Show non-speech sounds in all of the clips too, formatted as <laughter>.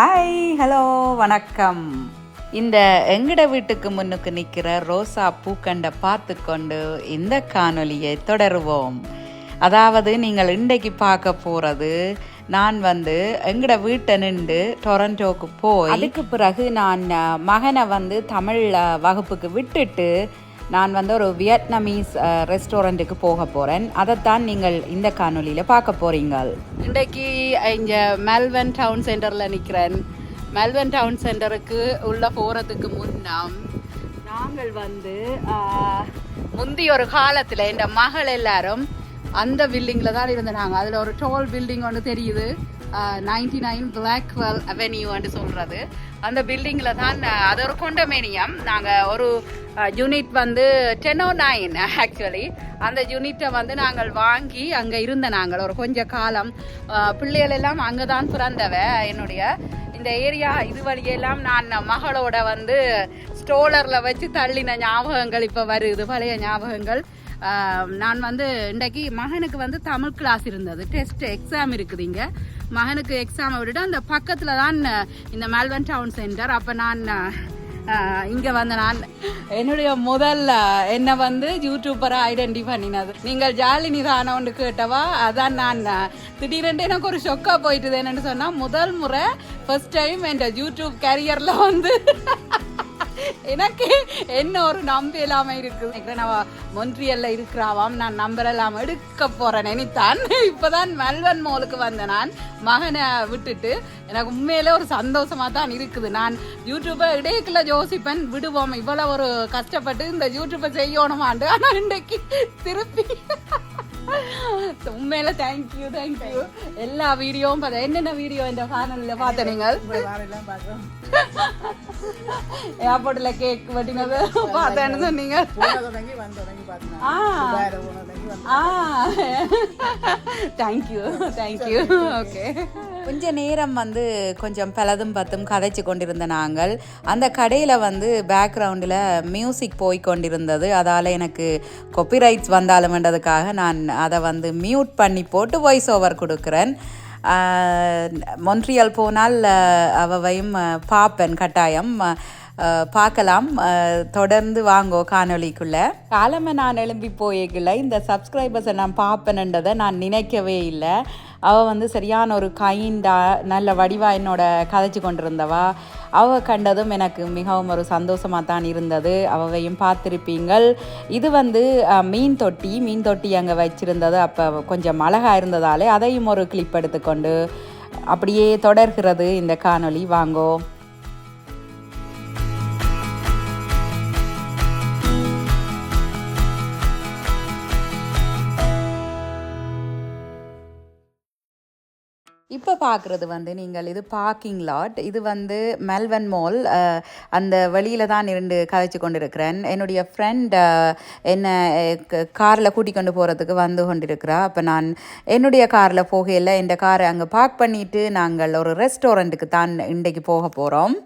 Hi hello வணக்கம். இந்த எங்கட வீட்டுக்கு முன்னுக்கு நிற்கிற ரோசா பூக்கண்டை பார்த்து கொண்டு இந்த காணொலியை தொடருவோம். அதாவது நீங்கள் இன்றைக்கு பார்க்க போகிறது நான் வந்து எங்கட வீட்டை நின்று டொரண்டோக்கு போய் அதுக்கு பிறகு நான் மகனை வந்து தமிழ் வகுப்புக்கு விட்டுட்டு நான் வந்து ஒரு வியட்நாமீஸ் ரெஸ்டாரண்ட்டுக்கு போக போகிறேன் அதைத்தான் நீங்கள் இந்த காணொலியில் பார்க்க போகிறீங்க இன்றைக்கு இங்கே மெல்வன் டவுன் சென்டரில் நிற்கிறேன் மெல்வன் டவுன் சென்டருக்கு உள்ளே போகிறதுக்கு முன்னம் நாங்கள் வந்து முந்தி ஒரு காலத்தில் இந்த மகள் எல்லாரும் அந்த பில்டிங்கில் தான் இருந்தாங்க. அதில் ஒரு டோல் பில்டிங் ஒன்று தெரியுது. நைன்டி நைன் பிளாக்வெல் அவென்யூன்னு சொல்கிறது அந்த பில்டிங்கில் தான் அது ஒரு கொண்டமேனியம் நாங்கள் ஒரு யூனிட் வந்து டென் ஓ நைன் ஆக்சுவலி அந்த யூனிட்டை வந்து நாங்கள் வாங்கி அங்கே இருந்த நாங்கள் ஒரு கொஞ்ச காலம். பிள்ளைகள் எல்லாம் அங்கே தான் பிறந்தவ என்னுடைய இந்த ஏரியா இது வழியெல்லாம் நான் மகளோட வந்து ஸ்டோலரில் வச்சு தள்ளின ஞாபகங்கள் இப்போ வருது பழைய ஞாபகங்கள். நான் வந்து இன்றைக்கு மகனுக்கு வந்து தமிழ் கிளாஸ் இருந்தது. டெஸ்ட் எக்ஸாம் இருக்குது இங்கே. மகனுக்கு எக்ஸாமை விட்டுட்டு அந்த பக்கத்தில் தான் இந்த மெல்வன் டவுன் சென்டர் அப்போ நான் இங்கே இங்க வந்து நான் என்னுடைய முதல் என்னை வந்து யூடியூபராக ஐடென்டி பண்ணினது. நீங்கள் ஜாலினி தானோன்னு கேட்டவா? அதான் நான் திடீரென்று எனக்கு ஒரு ஷொக்கா போயிட்டுது என்னன்னு சொன்னால் முதல் முறை ஃபர்ஸ்ட் டைம் என் யூடியூப் கேரியரில் வந்து <laughs> எனக்கு என்ன ஒரு நம்பி இல்லாமல் இருக்குது நான் மொன்ட்ரியல்ல இருக்கிறாவாம். நான் நம்பரெல்லாம் எடுக்க போறேன் நினைத்தான். இப்பதான் மல்வன் மோலுக்கு வந்தேன் நான். மகனை விட்டுட்டு எனக்கு உண்மையிலே ஒரு சந்தோஷமா தான் இருக்குது. நான் யூடியூப்பை இடையக்குள்ள யோசிப்பேன். விடுவோம் இவ்வளவு ஒரு கஷ்டப்பட்டு இந்த யூடியூப்பை செய்யணுமாண்டு. ஆனா இன்றைக்கு திருப்பி உண்மையில தேங்க்யூ தேங்க்யூ எல்லா வீடியோவும் பார்த்தேன் என்னென்ன வீடியோ இந்த சேனல்ல பார்த்த நீங்கள்? ஏர்போர்ட்ல கேக் வெட்டினது பார்த்தேன்னு சொன்னீங்க? ஆ. தேங்க்யூ தேங்க்யூ ஓகே கொஞ்ச நேரம் வந்து கொஞ்சம் பலதும் பத்தும் கதைச்சு கொண்டிருந்த நாங்கள். அந்த கடையில் வந்து பேக்ரவுண்டில் மியூசிக் போய் கொண்டிருந்தது. அதால் எனக்கு கொப்பிரைட்ஸ் வந்தாலும்ன்றதுக்காக நான் அதை வந்து மியூட் பண்ணி போட்டு வாய்ஸ் ஓவர் கொடுக்குறேன் மொன்ட்ரியல் போனால் அவவையும் அஹ், பார்ப்பேன் கட்டாயம். பார்க்கலாம். தொடர்ந்து வாங்கோ காணொலிக்குள்ளே காலமை நான் எழும்பி போயேக்கல இந்த சப்ஸ்கிரைபர்ஸை நான் பார்ப்பேன்ன்றதை நான் நினைக்கவே இல்லை. அவள் வந்து சரியான ஒரு கைண்டா நல்ல வடிவா என்னோட கதைச்சு கொண்டிருந்தவா. அவள் கண்டதும் எனக்கு மிகவும் ஒரு சந்தோஷமாக தான் இருந்தது. அவவையும் பார்த்துருப்பீங்கள். இது வந்து மீன் தொட்டி. மீன் தொட்டி அங்கே வச்சுருந்தது. அப்போ கொஞ்சம் அழகாக இருந்ததாலே அதையும் ஒரு கிளிப் எடுத்துக்கொண்டு அப்படியே தொடர்கிறது இந்த காணொளி. வாங்கோ. பார்க்குறது வந்து நீங்கள் இது பார்க்கிங் லாட் இது வந்து மெல்வன் மால் அந்த வழியில் தான் இருந்து கதைச்சு கொண்டிருக்கிறேன். என்னுடைய ஃப்ரெண்ட் என்னை காரில் கூட்டி கொண்டு போகிறதுக்கு வந்து கொண்டிருக்கிறா. அப்போ நான் என்னுடைய காரில் போகையில் இந்த காரை அங்கே பார்க் பண்ணிவிட்டு நாங்கள் ஒரு ரெஸ்டாரண்ட்டுக்கு தான் இன்றைக்கு போக போகிறோம்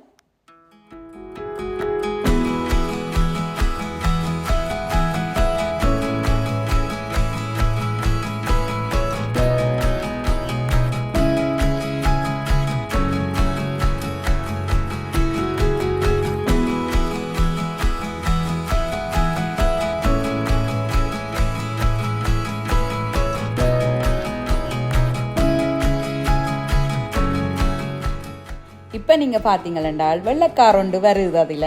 இப்போ நீங்கள் பார்த்தீங்களென்றால் வெள்ளைக்காரொண்டு வருது அதில்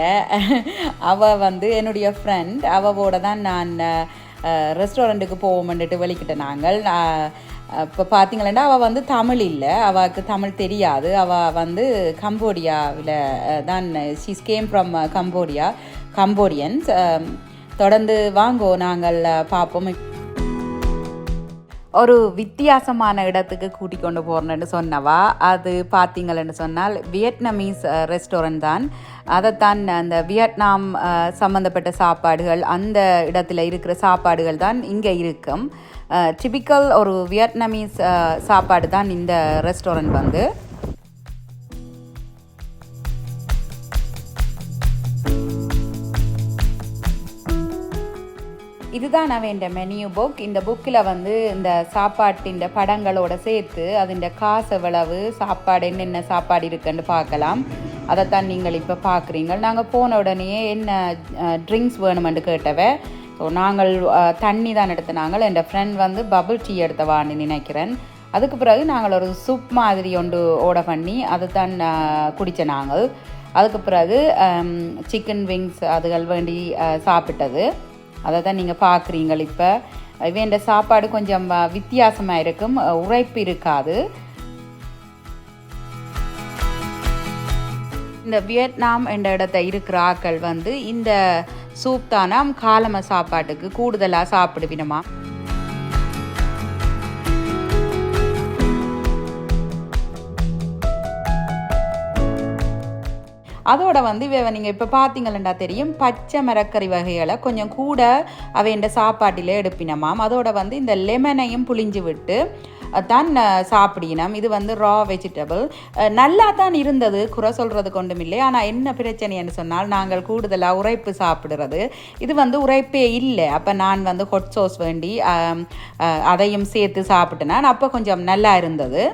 அவள் வந்து என்னுடைய ஃப்ரெண்ட் அவவோட தான் நான் ரெஸ்டாரண்ட்டுக்கு போவோம்னுட்டு வெளிக்கிட்ட நாங்கள். இப்போ பார்த்தீங்களா அவள் வந்து தமிழ் இல்லை. அவளுக்கு தமிழ் தெரியாது. அவள் வந்து கம்போடியாவில் தான் she's came from Cambodia Cambodians. தொடர்ந்து வாங்கோ நாங்கள் பார்ப்போம் ஒரு வித்தியாசமான இடத்துக்கு கூட்டிக் கொண்டு போகிறேன்னு சொன்னவா. அது பார்த்தீங்களன்னு சொன்னால் வியட்நாமீஸ் ரெஸ்டாரண்ட் தான். அதைத்தான் அந்த வியட்நாம் சம்மந்தப்பட்ட சாப்பாடுகள் அந்த இடத்துல இருக்கிற சாப்பாடுகள் தான் இங்கே இருக்கும். டிபிக்கல் ஒரு வியட்நாமீஸ் சாப்பாடு தான் இந்த ரெஸ்டாரண்ட் வந்து. இதுதான் அவன் மெனியூ புக் இந்த புக்கில் வந்து இந்த சாப்பாட்டின் படங்களோட சேர்த்து அதுண்ட காசு எவ்வளவு சாப்பாடு என்னென்ன சாப்பாடு இருக்குன்னு பார்க்கலாம். அதைத்தான் நீங்கள் இப்போ பார்க்குறீங்க நாங்கள் போன உடனே என்ன ட்ரிங்க்ஸ் வேணுமென்று கேட்டவ ஸோ நாங்கள் தண்ணி தான் எடுத்தினாங்கள் என் ஃப்ரெண்ட் வந்து பபுள் டீ எடுத்தவான்னு நினைக்கிறேன். அதுக்கு பிறகு நாங்கள் ஒரு சூப் மாதிரி ஒன்று ஓட பண்ணி அதை தான் குடித்த நாங்கள். அதுக்கு பிறகு சிக்கன் விங்ஸ் அதுகள் வேண்டி சாப்பிட்டது. அதை தான் நீங்கள் பார்க்குறீங்கள் இப்போ. இவன் சாப்பாடு கொஞ்சம் வித்தியாசமாக இருக்கும். உழைப்பு இருக்காது. இந்த வியட்நாம் என்ற இடத்த இருக்கிற ஆக்கள் வந்து இந்த சூப் தான் காலம சாப்பாட்டுக்கு கூடுதலாக சாப்பிடுவினமா? அதோட வந்து இவ நீங்கள் இப்போ பார்த்தீங்களா தெரியும் பச்சை மரக்கறி வகைகளை கொஞ்சம் கூட அவைண்ட சாப்பாட்டில் எடுப்பினமாம் அதோட வந்து இந்த லெமனையும் புளிஞ்சு விட்டு தான் சாப்பிடினம். இது வந்து ரா வெஜிடபிள் நல்லா தான் இருந்தது குறை சொல்கிறது கொண்டும் இல்லை. ஆனால் என்ன பிரச்சனைன்னு சொன்னால் நாங்கள் கூடுதலாக உரைப்பு சாப்பிடுறது. இது வந்து உரைப்பே இல்லை. அப்போ நான் வந்து ஹொட் சோஸ் வேண்டி அதையும் சேர்த்து சாப்பிட்டேன். அப்போ கொஞ்சம் நல்லா இருந்தது.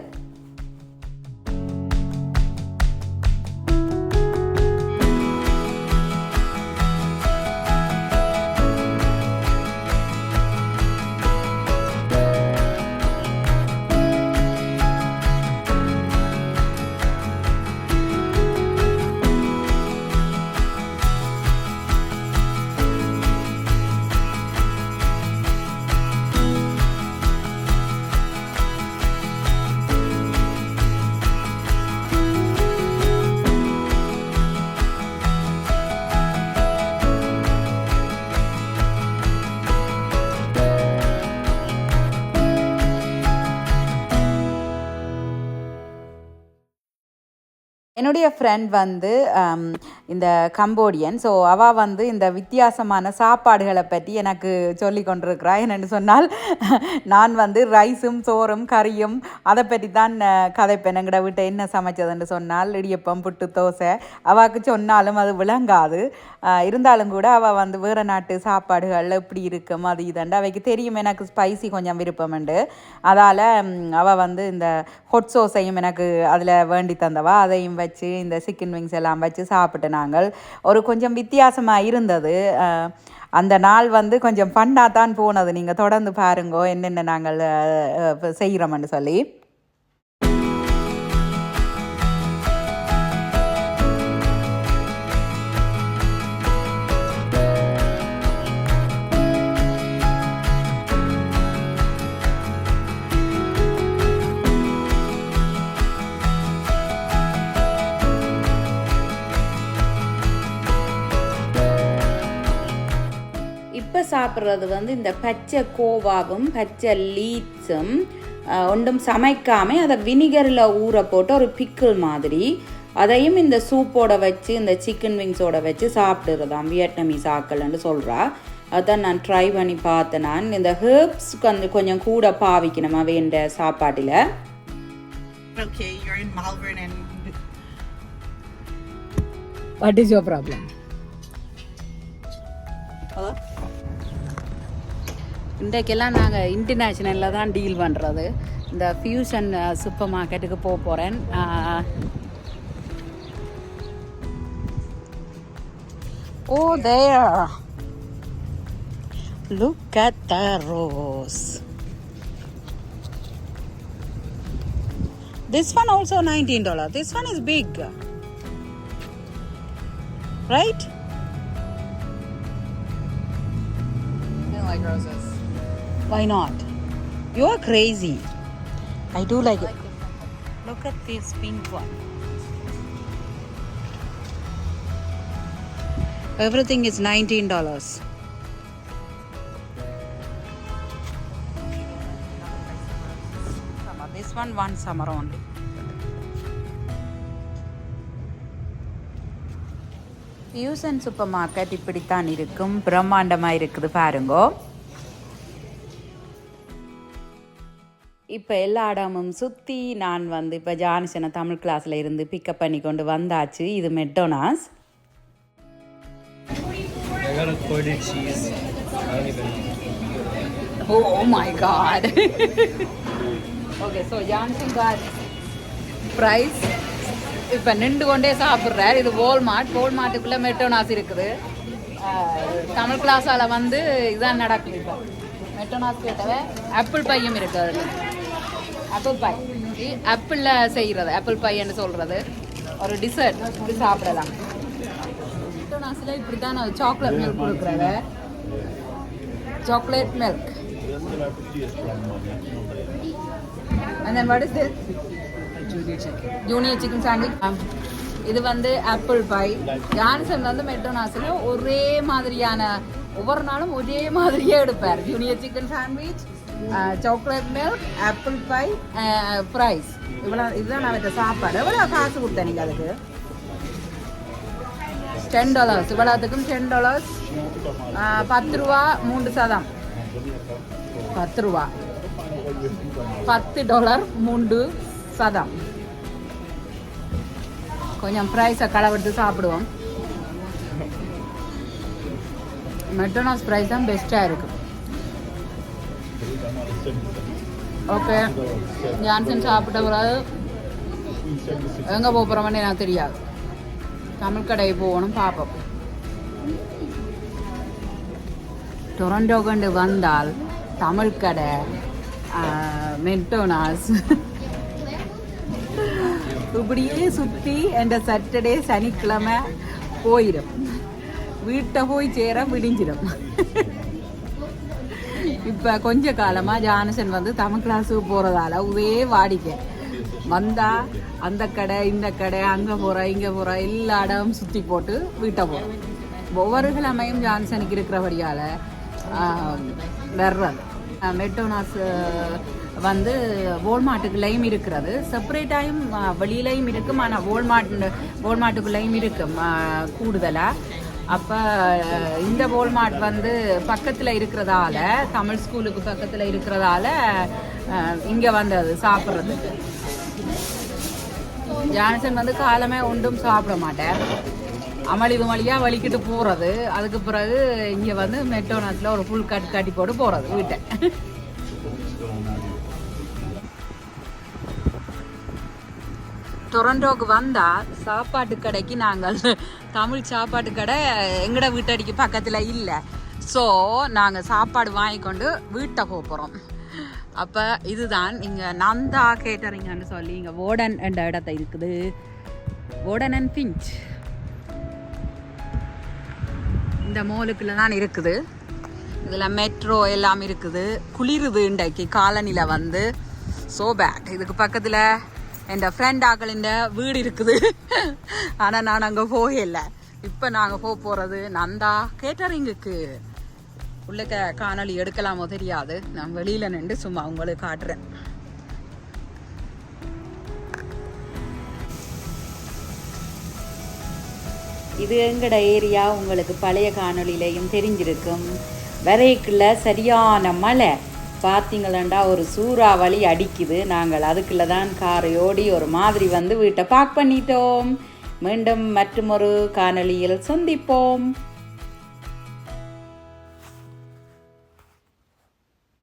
என்னுடைய ஃப்ரெண்ட் வந்து um, இந்த கம்போடியன். ஸோ அவள் வந்து இந்த வித்தியாசமான சாப்பாடுகளை பற்றி எனக்கு சொல்லி கொண்டிருக்கிறா. என்னென்னு சொன்னால் நான் வந்து ரைஸும் சோறும் கறியும் அதை பற்றி தான் கதைப்பேன். எங்கட வீட்டை என்ன சமைச்சதுன்னு சொன்னால் இடியப்பம் புட்டு தோசை. அவாக்கு சொன்னாலும் அது விளங்காது. இருந்தாலும் கூட அவள் வந்து வேறு நாட்டு சாப்பாடுகள் எப்படி இருக்கும் அது இதுண்டு அவைக்கு தெரியும். எனக்கு ஸ்பைசி கொஞ்சம் விருப்பம்ண்டு அதால் அவள் வந்து இந்த ஹொட் சோஸையும் எனக்கு அதில் வேண்டி தந்தவா. அதையும் வச்சு வச்சு இந்த சிக்கன் விங்ஸ் எல்லாம் வச்சு சாப்பிட்டு நாங்கள் ஒரு கொஞ்சம் வித்தியாசமாக இருந்தது. அந்த நாள் வந்து கொஞ்சம் ஃபன்னாக தான் போனது. நீங்கள் தொடர்ந்து பாருங்கோ என்னென்ன நாங்கள் செய்கிறோம்னு சொல்லி. இப்போ சாப்பிட்றது வந்து இந்த பச்சை கோவாவும் பச்சை லீட்ஸும் ஒன்றும் சமைக்காமல் அதை வினிகரில் ஊற போட்டு ஒரு பிக்கிள் மாதிரி அதையும் இந்த சூப்போட வச்சு இந்த சிக்கன் விங்ஸோட வச்சு சாப்பிடுறதாம். வியட்நாமீஸ் ஆக்கள்னு சொல்கிறா அதான் நான் ட்ரை பண்ணி பார்த்தேன் நான். இந்த ஹேர்ப்ஸ் கொஞ்சம் கொஞ்சம் கூட பாவிக்கணுமா வேண்ட சாப்பாட்டில்? Okay, you're in Malvern and What is your problem? இன்றைக்கெல்லாம் நாங்கள் இன்டர்நேஷ்னலில் தான் டீல் பண்ணுறது இந்த ஃபியூஷன் சூப்பர் மார்க்கெட்டுக்கு போக போகிறேன் ஓ there look at the rose This one also $19. This one is big. Right? I don't like roses. Why not? You are crazy. I do like it. Look at this pink one. Everything is $19. Summer. This one, one summer only. Fusion super market இப்படித்தான் இருக்கும் பிரம்மாண்டமாக இருக்குது பாருங்கோ இப்போ எல்லா இடமும் சுற்றி நான் வந்து இப்போ ஜானிசனை தமிழ் கிளாஸில் இருந்து பிக்கப் பண்ணி கொண்டு வந்தாச்சு இது மெட்டோனாஸ் know. Oh my god. okay, so Jansen got price. இப்போ நின்று கொண்டே சாப்பிட்றாரு இது வால்மார்ட் வால்மார்ட்டுக்குள்ளே மெட்டோனாஸ் இருக்குது தமிழ் கிளாஸால் வந்து இதான் நடக்குது இப்போ மெட்டோனாஸ் கேட்டவ ஆப்பிள் பையும் இருக்கு அதில் ஆப்பிள் பை ஆப்பிளில் செய்கிறது ஆப்பிள் பைன்னு சொல்கிறது ஒரு டிசர்ட் இது சாப்பிடலாம் மெட்டோனாஸில் இப்படி தான் சாக்லேட் மில்க் கொடுக்குறவ chocolate milk. And then what is this? Junior chicken. Junior chicken sandwich. Um, இது வந்து ஆப்பிள் பை ஜான்சன் வந்து மெட்ரோனாஸில் ஒரே மாதிரியான ஒவ்வொரு நாளும் ஒரே மாதிரியே எடுப்பார் junior chicken sandwich chocolate milk apple pie fries இவ்வளோ இதுதான் நான் வைத்த சாப்பாடு. எவ்வளோ காசு கொடுத்தேன் நீங்கள் அதுக்கு. டென் டாலர்ஸ் இவ்வளோத்துக்கும் டென் டாலர்ஸ் பத்து ரூபா மூன்று சதம். பத்து ரூபா. பத்து டாலர் மூன்று சதம். கொஞ்சம் ப்ரைஸை களவெடுத்து சாப்பிடுவோம். மெக்டொனால்ட்ஸ் ப்ரைஸ் தான் பெஸ்ட்டாக இருக்குது ஓகே. ஜான்சன் சாப்பிட்ட பிறகு எங்கே போகிறோம்னு எனக்கு தெரியாது. தமிழ் கடை போகணும் பார்ப்போம் டொரண்டோ கண்டு வந்தால் தமிழ் கடை மெக்டோனாஸ் இப்படியே சுற்றி என்ற சாட்டர்டே சனிக்கிழமை போயிடும் வீட்டை போய் சேர விடிஞ்சிடும் இப்போ கொஞ்ச காலமாக ஜானசன் வந்து தமிழ் கிளாஸுக்கு போகிறதால ஒரே வாடிக்கை. வந்தால் அந்த கடை இந்த கடை அங்கே போகிற இங்கே போகிற எல்லா இடமும் சுற்றி போட்டு வீட்டை போகிறோம் ஒவ்வொரு கிழமையும் ஜான்சனுக்கு இருக்கிறபடியால் வர்றது. மெட்டோனாஸ் வந்து வோல்மார்ட்டுக்குள்ளேயும் இருக்கிறது. செப்பரேட்டாயும் வெளியிலையும் இருக்கும் ஆனால் வோல்மார்ட் வோல்மார்ட்டுக்குள்ளேயும் இருக்கும் கூடுதலாக அப்போ இந்த போல்மார்ட் வந்து பக்கத்தில் இருக்கிறதால தமிழ் ஸ்கூலுக்கு பக்கத்தில் இருக்கிறதால இங்கே வந்தது சாப்பிட்றதுக்கு. ஜான்சன் வந்து காலமே ஒன்றும் சாப்பிட மாட்டேன் அமளி வழியாக வலிக்கிட்டு போகிறது அதுக்கு பிறகு இங்கே வந்து மெட்டோனாஸில் ஒரு ஃபுல் கட் கட்டி போட்டு போகிறது வீட்டை. டொரண்டோக்கு வந்தால் சாப்பாட்டு கடைக்கு நாங்கள் தமிழ் சாப்பாட்டு கடை எங்கட வீட்டடிக்கு பக்கத்தில் இல்லை. ஸோ நாங்கள் சாப்பாடு வாங்கிக்கொண்டு வீட்டை போக போகிறோம் அப்போ இதுதான் இங்கே நந்தா கேட்டரிங்கன்னு சொல்லி இங்கே ஓடன் என்ற இடத்த இருக்குது. ஓடன் அண்ட் பிஞ்ச் இந்த மோலுக்குள்ள தான் இருக்குது. இதில் மெட்ரோ எல்லாம் இருக்குது. குளிருது இன்றைக்கு. காலநிலை வந்து. ஸோ பேட் இதுக்கு பக்கத்தில் என் ஃப்ரெண்ட் ஆக்களின் வீடு இருக்குது. ஆனால் நான் அங்கே போகல. இப்போ நாங்கள் போக போகிறது நந்தா கேட்டரிங்குக்கு உள்ளக்க காணொலி எடுக்கலாமோ தெரியாது. நான் வெளியில் நின்று சும்மா உங்களுக்கு காட்டுறேன். இது எங்கட ஏரியா? உங்களுக்கு பழைய காணொலியிலையும் தெரிஞ்சிருக்கும். வரைக்குள்ள சரியான மழை. பார்த்தீங்களா ஒரு சூறாவளி அடிக்குது. நாங்கள் அதுக்குள்ள தான் காரையோடி ஓடி ஒரு மாதிரி வந்து வீட்டை பார்க் பண்ணிட்டோம். மீண்டும் மற்றொரு காணொலியில் சந்திப்போம்.